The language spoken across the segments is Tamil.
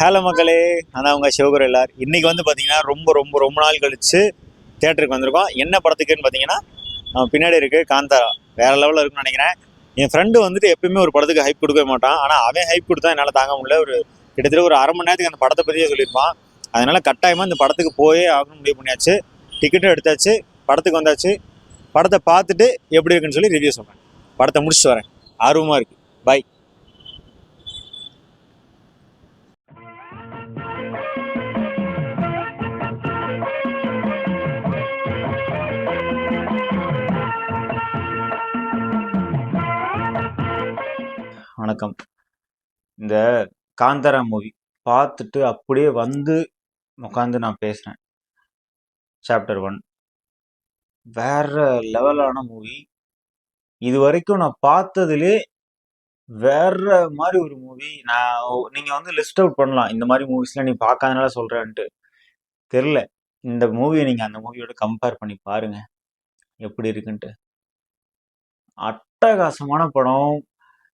ஹலோ மக்களே ஆனால் உங்கள் சிவகுரு எல்லார். இன்றைக்கி வந்து பார்த்தீங்கன்னா ரொம்ப ரொம்ப ரொம்ப நாள் கழித்து தேட்டருக்கு வந்திருக்கோம். என்ன படத்துக்குன்னு பார்த்தீங்கன்னா பின்னாடி இருக்குது காந்தாரா வேறு லெவலில் இருக்குன்னு நினைக்கிறேன். என் ஃப்ரெண்டு வந்துட்டு எப்பயுமே ஒரு படத்துக்கு ஹைப் கொடுக்கவே மாட்டான். ஆனால் அவன் ஹைப் கொடுத்தா என்னால் தாங்க முடியல. ஒரு கிட்டத்தட்ட ஒரு அரை மணி நேரத்துக்கு அந்த படத்தை பற்றியே சொல்லியிருப்பான். அதனால் கட்டாயமாக இந்த படத்துக்கு போயே ஆகணும்னு முடிவு பண்ணியாச்சு. டிக்கெட்டும் எடுத்தாச்சு. படத்துக்கு வந்தாச்சு. படத்தை பார்த்துட்டு எப்படி இருக்குன்னு சொல்லி ரிவ்யூ சொல்கிறேன் படத்தை முடிச்சுட்டு வரேன். ஆர்வமாக இருக்குது பை வணக்கம். இந்த காந்தாரா மூவி பார்த்துட்டு அப்படியே வந்து உட்காந்து நான் பேசுகிறேன் சாப்டர் ஒன் வேற லெவலான மூவி இது வரைக்கும் நான் பார்த்ததுலே வேற மாதிரி ஒரு மூவி நான் நீங்கள் வந்து லிஸ்ட் அவுட் பண்ணலாம். இந்த மாதிரி மூவிஸ்லாம் நீ பார்க்காதனால சொல்கிறேன்ட்டு தெரில இந்த மூவியை நீங்கள் அந்த மூவியோட கம்பேர் பண்ணி பாருங்கள் எப்படி இருக்குன்ட்டு. அட்டகாசமான படம்.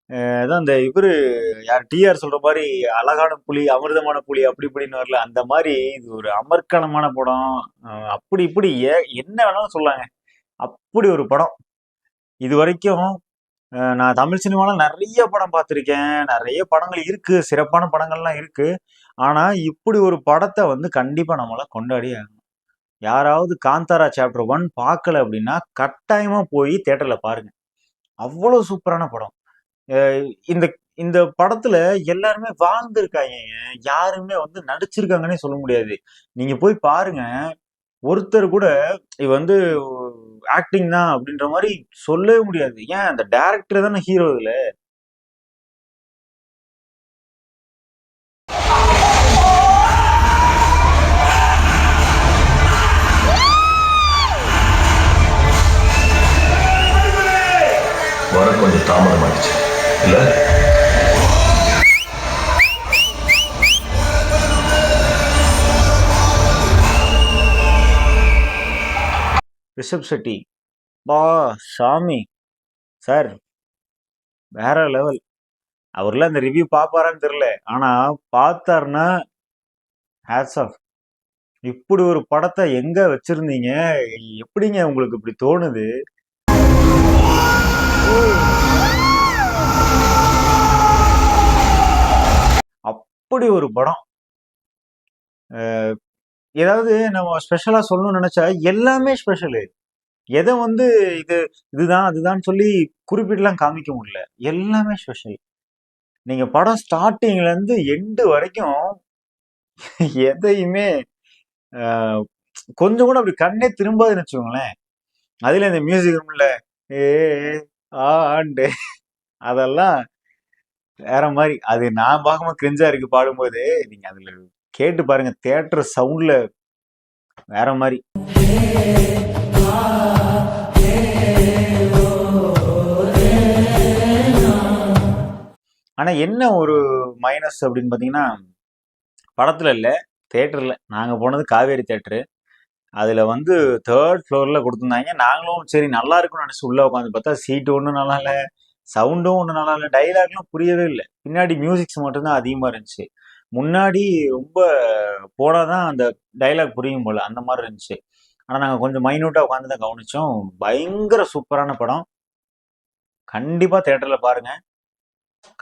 அதான் இந்த இவரு யார் டிஆர் சொல்ற மாதிரி அழகான புலி அமிர்தமான புலி அப்படி இப்படின்னு வரல. அந்த மாதிரி இது ஒரு அமர்க்கணமான படம். அப்படி இப்படி ஏ- என்ன வேணாலும் சொல்லாங்க. அப்படி ஒரு படம். இது வரைக்கும் நான் தமிழ் சினிமாவில் நிறைய படம் பார்த்துருக்கேன். நிறைய படங்கள் இருக்கு. சிறப்பான படங்கள்லாம் இருக்கு. ஆனா இப்படி ஒரு படத்தை வந்து கண்டிப்பா நம்மளால கொண்டாடி ஆகணும். யாராவது காந்தாரா சாப்டர் ஒன் பார்க்கல அப்படின்னா கட்டாயமா போய் தேட்டரில் பாருங்க. அவ்வளோ சூப்பரான படம். இந்த இந்த படத்துல எல்லாருமே வாழ்ந்திருக்காங்க. யாருமே வந்து நடிச்சிருக்காங்கன்னே சொல்ல முடியாது. நீங்க போய் பாருங்க. ஒருத்தர் கூட இது வந்து ஆக்டிங் தான் அப்படின்ற மாதிரி சொல்லவே முடியாது. ஏன்? அந்த டேரக்டர் தானே ஹீரோ இதுல. வர கொஞ்சம் தாமதமாயிடுச்சு. ரிஷப் செட்டி பா சாமி. சார் வேற லெவல். அவர்லாம் அந்த ரிவ்யூ பார்ப்பாரான்னு தெரில ஆனால் பார்த்தாருன்னா ஹேட்ஸ் ஆஃப் இப்படி ஒரு படத்தை எங்க வச்சிருந்தீங்க? எப்படிங்க உங்களுக்கு இப்படி தோணுது? அப்படி ஒரு படம் ஏதாவது நம்ம ஸ்பெஷலாக சொல்லணும்னு நினைச்சா எல்லாமே ஸ்பெஷலு எதை வந்து இது இதுதான் அதுதான் சொல்லி குறிப்பிட்டுலாம் காமிக்க முடியல எல்லாமே ஸ்பெஷல் நீங்க படம் ஸ்டார்டிங்ல இருந்து எண்டு வரைக்கும் எதையுமே ஆஹ், கொஞ்சம் கூட அப்படி கண்ணே திரும்பாதுன்னு வச்சுக்கோங்களேன் அதுல இந்த மியூசிக் ரூமில் ஏ ஆண்டு அதெல்லாம் வேற மாதிரி அது நான் பார்க்கும்போது கிரிஞ்சா இருக்கு பாடும்போது நீங்க அதுல கேட்டு பாருங்க தியேட்டர் சவுண்ட்ல வேற மாதிரி. ஆனா என்ன ஒரு மைனஸ் அப்படின்னு பாத்தீங்கன்னா படத்துல இல்ல தேட்டர்ல நாங்க போனது காவேரி தேட்டரு அதுல வந்து தேர்ட் ஃப்ளோர்ல கொடுத்துருந்தாங்க. நாங்களும் சரி நல்லா இருக்கும்னு நினைச்சு உள்ள உட்காந்து பார்த்தா சீட்டு ஒன்றும் நல்லா இல்லை. சவுண்டும் ஒன்றும் நல்லா இல்லை. டைலாக்லாம் புரியவே இல்லை. பின்னாடி மியூசிக்ஸ் மட்டும்தான் அதிகமாக இருந்துச்சு. முன்னாடி ரொம்ப போனாதான் அந்த டைலாக் புரியும் போல. அந்த மாதிரி இருந்துச்சு. ஆனால் நாங்கள் கொஞ்சம் மைனூட்டா உட்காந்து தான் கவனிச்சோம். பயங்கர சூப்பரான படம். கண்டிப்பாக தேட்டரில் பாருங்கள்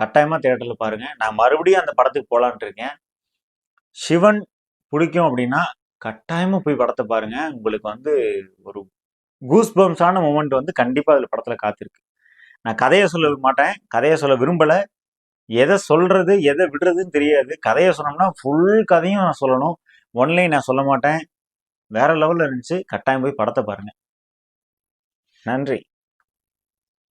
கட்டாயமாக தேட்டரில் பாருங்கள் நான் மறுபடியும் அந்த படத்துக்கு போகலான்ட்டு இருக்கேன். சிவன் பிடிக்கும் அப்படின்னா கட்டாயமாக போய் படத்தை பாருங்கள் உங்களுக்கு வந்து ஒரு கூஸ் பம்ஸான மூமெண்ட் வந்து கண்டிப்பாக அதில் படத்தில் காத்திருக்கு. நான் கதையை சொல்ல மாட்டேன். கதையை சொல்ல விரும்பலை. எதை சொல்கிறது எதை விடுறதுன்னு தெரியாது. கதையை சொன்னோம்னா ஃபுல் கதையும் நான் சொல்லணும். ஒன்லைன் நான் சொல்ல மாட்டேன். வேற லெவலில் இருந்துச்சு. கட்டாயம் போய் படத்தை பாருங்கள் நன்றி.